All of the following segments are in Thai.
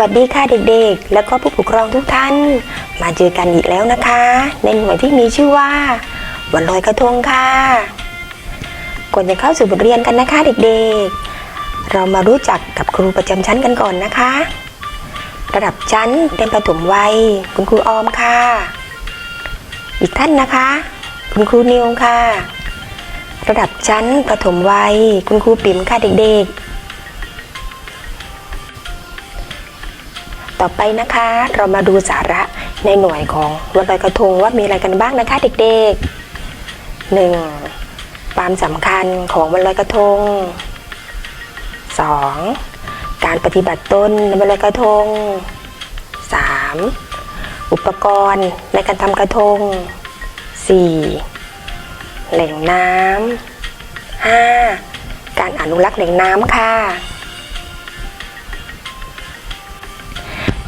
วัสดีค่ะเด็กๆ แล้วก็ผู้ปกครองทุกท่าน มาเจอกันอีกแล้วนะคะ ในหน่วยที่มีชื่อว่า วันลอยกระทงค่ะก่อนจะเข้าสู่บทเรียนกันนะคะเด็กๆ เรามารู้จักกับครูประจำชั้นกันก่อนนะคะ ระดับชั้นเป็นประถมวัย คุณครูออมค่ะ อีกท่านนะคะ คุณครูนิวค่ะ ระดับชั้นประถมวัย คุณครูปิ๋มค่ะเด็กๆ ต่อไปนะคะ เรามาดูสาระในหน่วยของวันลอยกระทงว่ามีอะไรกันบ้างนะคะเด็กๆ 1. ความสำคัญของวันลอยกระทง 2. การปฏิบัติตนในวันลอยกระทง 3. อุปกรณ์ในการทำกระทง 4. แหล่งน้ำ 5. การอนุรักษ์แหล่งน้ำค่ะ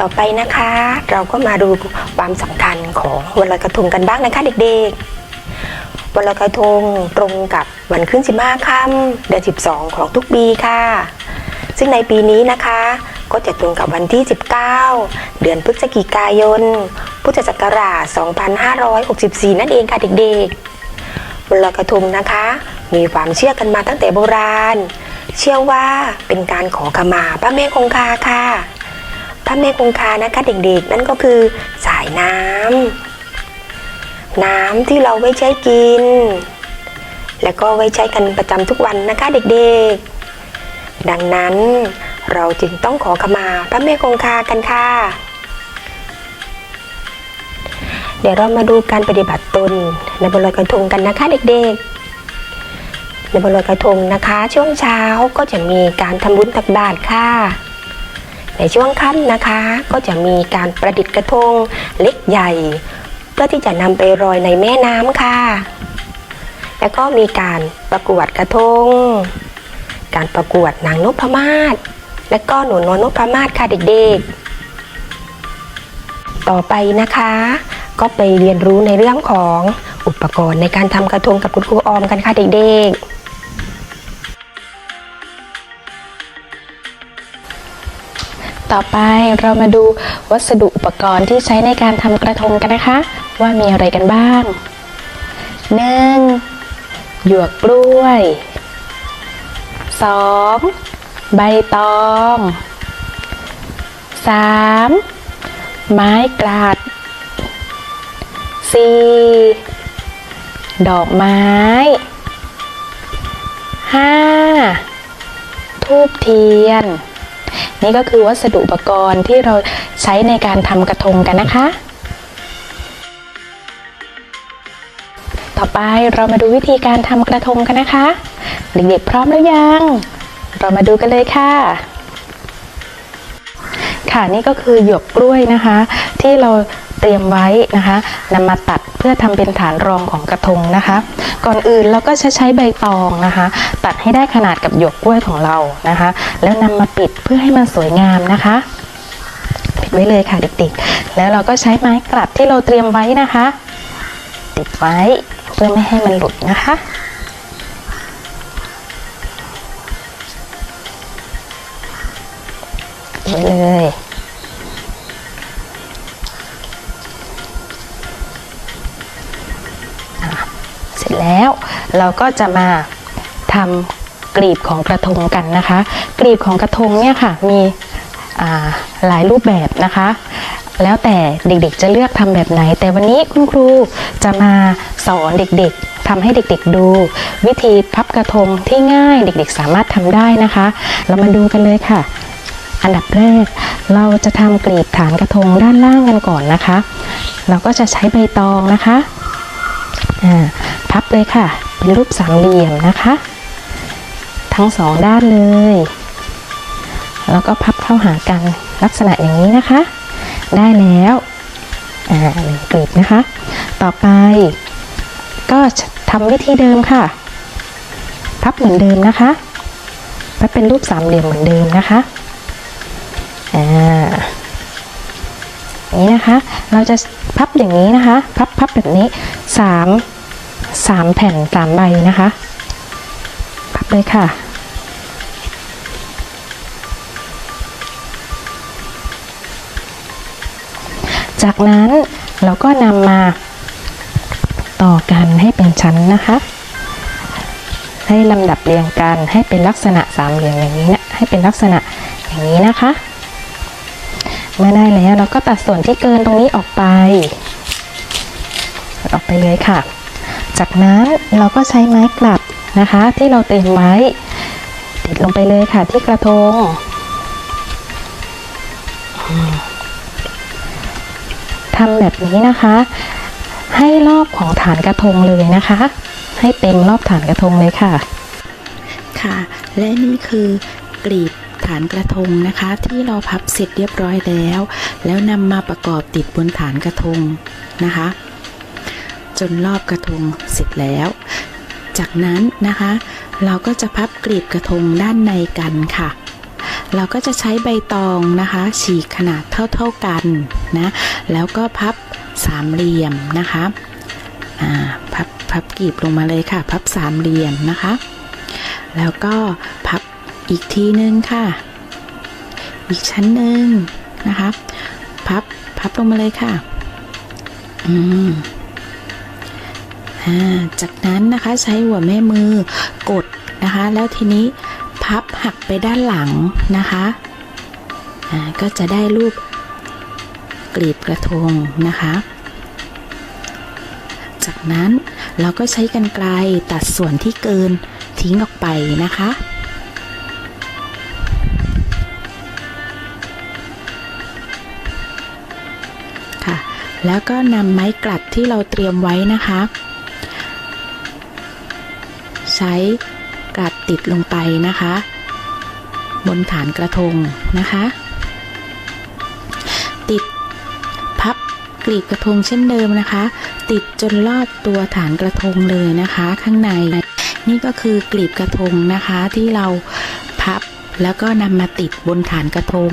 ต่อไปนะคะ เราก็มาดูความสำคัญของวันลอยกระทงกันบ้างนะคะเด็กๆ วันลอยกระทงตรงกับวันขึ้นสิบห้าค่ำเดือน12ของทุกปีค่ะ ซึ่งในปีนี้นะคะ ก็จะตรงกับวันที่ 19 เดือนพฤศจิกายน พุทธศักราช 2564 นั่นเองค่ะเด็กๆ วันลอยกระทงนะคะ มีความเชื่อกันมาตั้งแต่โบราณ เชื่อว่าเป็นการขอขมาพระแม่คงคาค่ะ พระแม่คงคานะคะเด็กๆ นั่นก็คือสายน้ำน้ำที่เราไว้ใช้กิน แล้วก็ไว้ใช้กันประจำทุกวันนะคะเด็กๆ ดังนั้นเราจึงต้องขอขมาพระแม่คงคากันค่ะ เดี๋ยวเรามาดูการปฏิบัติตนในบนลอยกระทงกันนะคะเด็กๆ ในบนลอยกระทงนะคะ ช่วงเช้าก็จะมีการทำบุญตักบาตรค่ะ ในช่วงค่ำนะคะ ก็จะมีการประดิษฐ์กระทงเล็กใหญ่ เพื่อที่จะนำไปลอยในแม่น้ำค่ะ แล้วก็มีการประกวดกระทง การประกวดนางนพมาศและก็หนูน้อยนพมาศค่ะเด็กๆ ต่อไปนะคะ ก็ไปเรียนรู้ในเรื่องของอุปกรณ์ในการทำกระทงกับคุณครูออมกันค่ะเด็กๆ ต่อไปเรามาดูวัสดุอุปกรณ์ที่ใช้ในการทำกระทงกันนะคะ ว่ามีอะไรกันบ้าง 1. หยวกกล้วย 2. ใบตอง 3. ไม้กลาด 4. ดอกไม้ 5. ทูบเทียน นี่ก็คือวัสดุอุปกรณ์ที่เราใช้ในการทำกระทงกันนะคะ ต่อไปเรามาดูวิธีการทำกระทงกันนะคะ เด็กๆพร้อมหรือยัง เรามาดูกันเลยค่ะค่ะนี่ก็คือหยวกกล้วยนะคะ ที่เรา เตรียมไว้นะคะนำมาตัดเพื่อทำเป็นฐานรองของกระทงนะคะ ก่อนอื่นเราก็จะใช้ใบตองนะคะ ตัดให้ได้ขนาดกับหยวกกล้วยของเรานะคะ แล้วนำมาปิดเพื่อให้มันสวยงามนะคะปิดไว้เลยค่ะเด็กๆ แล้วเราก็ใช้ไม้กลัดที่เราเตรียมไว้นะคะ ติดไว้เพื่อไม่ให้มันหลุดนะคะไว้เลย เราก็จะมาทำกลีบของกระทงกันนะคะ กลีบของกระทงเนี่ยค่ะมีหลายรูปแบบนะคะ แล้วแต่เด็กๆจะเลือกทำแบบไหน แต่วันนี้คุณครูจะมาสอนเด็กๆทำให้เด็กๆดู วิธีพับกระทงที่ง่ายเด็กๆสามารถทำได้นะคะ เรามาดูกันเลยค่ะ อันดับแรก เราจะทำกลีบฐานกระทงด้านล่างกันก่อนนะคะ เราก็จะใช้ใบตองนะคะ พับเลยค่ะ เป็นรูปสามเหลี่ยมนะคะ ทั้งสองด้านเลย แล้วก็พับเข้าหากันลักษณะอย่างนี้นะคะ ได้แล้วอ่าหนึ่งกลีบนะคะ ต่อไป ก็ทำวิธีเดิมค่ะ พับเหมือนเดิมนะคะพับเป็นรูปสามเหลี่ยมเหมือนเดิมนะคะอ่านี้นะคะ เราจะพับอย่างนี้นะคะ พับพับแบบนี้สาม สามแผ่นสามใบนะคะพับเลยค่ะจากนั้นเราก็นำมาต่อกันให้เป็นชั้นนะคะ ให้ลำดับเรียงกันให้เป็นลักษณะสามเหลี่ยมอย่างนี้นะให้เป็นลักษณะอย่างนี้นะคะ เมื่อได้แล้วเราก็ตัดส่วนที่เกินตรงนี้ออกไป ออกไปเลยค่ะ จากนั้นเราก็ใช้ไม้กลับนะคะ ที่เราเตรียมไว้ ติดลงไปเลยค่ะที่กระทง ทำแบบนี้นะคะ ให้รอบของฐานกระทงเลยนะคะ ให้เต็มรอบฐานกระทงเลยค่ะ ค่ะ และนี่คือกลีบฐานกระทงนะคะ ที่เราพับเสร็จเรียบร้อยแล้ว แล้วนำมาประกอบติดบนฐานกระทงนะคะ จนรอบกระทงเสร็จแล้ว จากนั้นนะคะ เราก็จะพับกลีบกระทงด้านในกันค่ะ เราก็จะใช้ใบตองนะคะ ฉีกขนาดเท่าๆกันนะแล้วก็พับสามเหลี่ยมนะคะพับพับกลีบลงมาเลยค่ะ พับสามเหลี่ยมนะคะ แล้วก็พับอีกทีนึงค่ะ อีกชั้นหนึ่งนะคะ พับพับลงมาเลยค่ะ อืม จากนั้นนะคะใช้หัวแม่มือกดนะคะ แล้วทีนี้พับหักไปด้านหลังนะคะก็จะได้รูปกลีบกระทงนะคะ จากนั้นเราก็ใช้กันไกลตัดส่วนที่เกินทิ้งออกไปนะคะค่ะแล้วก็นำไม้กลัดที่เราเตรียมไว้นะคะ ใช้กลัดติดลงไปนะคะ บนฐานกระทงนะคะ ติดพับกลีบกระทงเช่นเดิมนะคะ ติดจนรอบตัวฐานกระทงเลยนะคะ ข้างใน นี่ก็คือกลีบกระทงนะคะที่เราพับแล้วก็นำมาติดบนฐานกระทง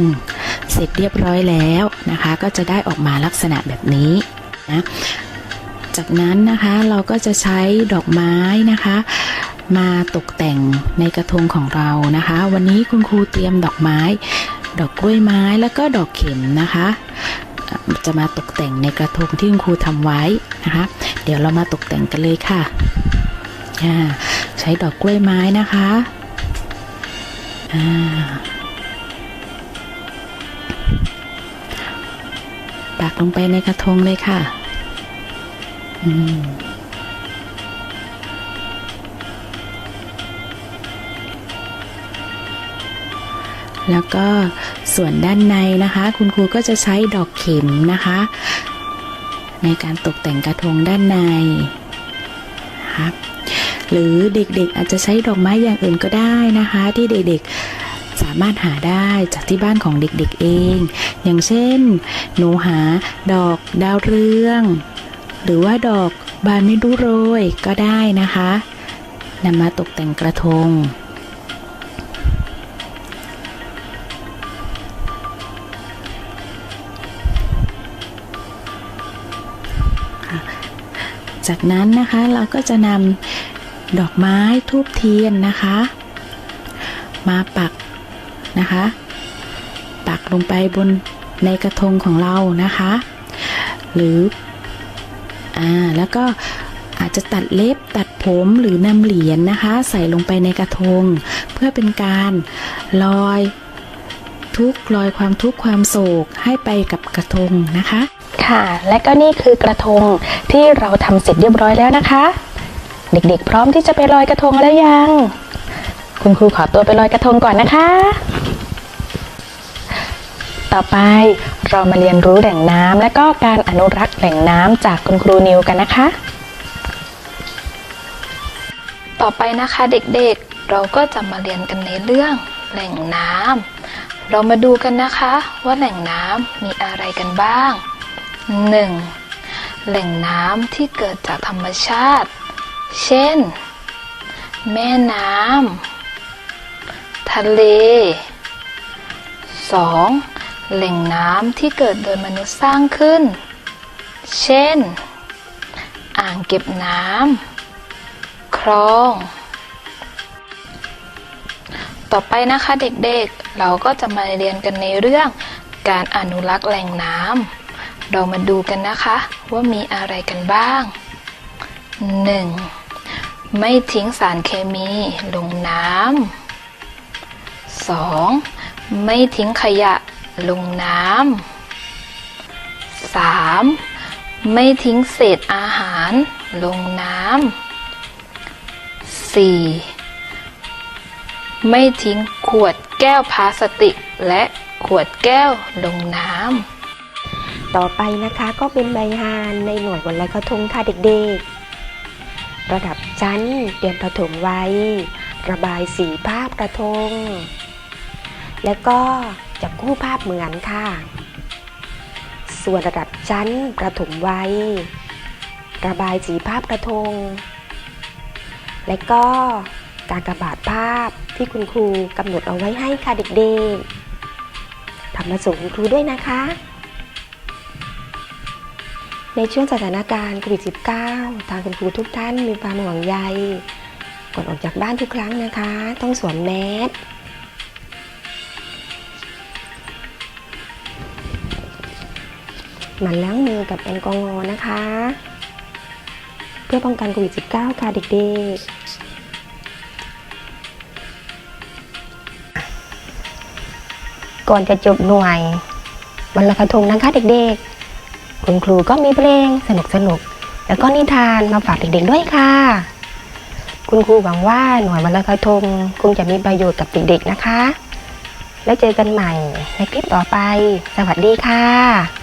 เสร็จเรียบร้อยแล้วนะคะ ก็จะได้ออกมาลักษณะแบบนี้นะจากนั้นนะคะเราก็จะใช้ดอกไม้นะคะ มาตกแต่งในกระทงของเรานะคะ วันนี้คุณครูเตรียมดอกไม้ ดอกกล้วยไม้แล้วก็ดอกเข็มนะคะ จะมาตกแต่งในกระทงที่คุณครูทำไว้นะคะ เดี๋ยวเรามาตกแต่งกันเลยค่ะใช้ดอกกล้วยไม้นะคะปักลงไปในกระทงเลยค่ะ อืม แล้วก็ส่วนด้านในนะคะ คุณครูก็จะใช้ดอกเข็มนะคะ ในการตกแต่งกระทงด้านในครับหรือเด็กๆอาจจะใช้ดอกไม้อย่างอื่นก็ได้นะคะ ที่เด็กๆสามารถหาได้จากที่บ้านของเด็กๆเอง อย่างเช่น หนูหาดอกดาวเรือง หรือว่าดอกบานไม่รู้โรยก็ได้นะคะนำมาตกแต่งกระทง จากนั้นนะคะเราก็จะนำดอกไม้ทูบเทียนนะคะ มาปักนะคะ ปักลงไปบนในกระทงของเรานะคะ หรืออ่าแล้วก็อาจจะตัดเล็บตัดผมหรือนำเหรียญนะคะ ใส่ลงไปในกระทง เพื่อเป็นการลอยทุกข์ลอยความทุกข์ความโศกให้ไปกับกระทงนะคะ ค่ะ และก็นี่คือกระทงที่เราทำเสร็จเรียบร้อยแล้วนะคะ เด็กๆ พร้อมที่จะไปลอยกระทงแล้วยัง คุณครูขอตัวไปลอยกระทงก่อนนะคะ ต่อไปเรามาเรียนรู้แหล่งน้ำและก็การอนุรักษ์แหล่งน้ำจากคุณครูนิวกันนะคะ ต่อไปนะคะเด็กๆ เราก็จะมาเรียนกันในเรื่องแหล่งน้ำเรามาดูกันนะคะว่าแหล่งน้ำมีอะไรกันบ้าง 1. แหล่งน้ำที่เกิดจากธรรมชาติ เช่น แม่น้ำทะเล 2. แหล่งน้ำที่เกิดโดยมนุษย์สร้างขึ้น เช่น อ่างเก็บน้ำคลอง ต่อไปนะคะเด็กๆ เราก็จะมาเรียนกันในเรื่องการอนุรักษ์แหล่งน้ำ เรามาดูกันนะคะว่ามีอะไรกันบ้าง 1. ไม่ทิ้งสารเคมีลงน้ำ 2. ไม่ทิ้งขยะลงน้ำ 3. ไม่ทิ้งเศษอาหารลงน้ำ 4. ไม่ทิ้งขวดแก้วพลาสติกและขวดแก้วลงน้ำ ต่อไปนะคะก็เป็นใบฮานในหน่วยวันลอยกระทงค่ะเด็กๆ ระดับชั้นเตรียมประถมไว้ระบายสีภาพกระทง แล้วก็จับคู่ภาพเหมือนค่ะ ส่วนระดับชั้นประถมไว้ระบายสีภาพกระทง และก็การกระบาดภาพที่คุณครูกำหนดเอาไว้ให้ค่ะเด็กๆทำมาส่งคุณครูด้วยนะคะ ในช่วงสถานการณ์โควิด -19 ทางคุณครูทุกท่านมีความห่วงใยก่อนออกจากบ้านทุกครั้งนะคะ ต้องสวมแมสหมั่นล้างมือกับแอลกอฮอล์นะคะ เพื่อป้องกันโควิด -19 ค่ะเด็กๆก่อนจะจบหน่วยวันลอยกระทงนะคะเด็กๆ คุณครูก็มีเพลงสนุกสนุกแล้วก็นิทานมาฝากเด็กๆด้วยค่ะ คุณครูหวังว่าหน่วยวันลอยกระทงคงจะมีประโยชน์กับเด็กๆนะคะ แล้วเจอกันใหม่ในคลิปต่อไป สวัสดีค่ะ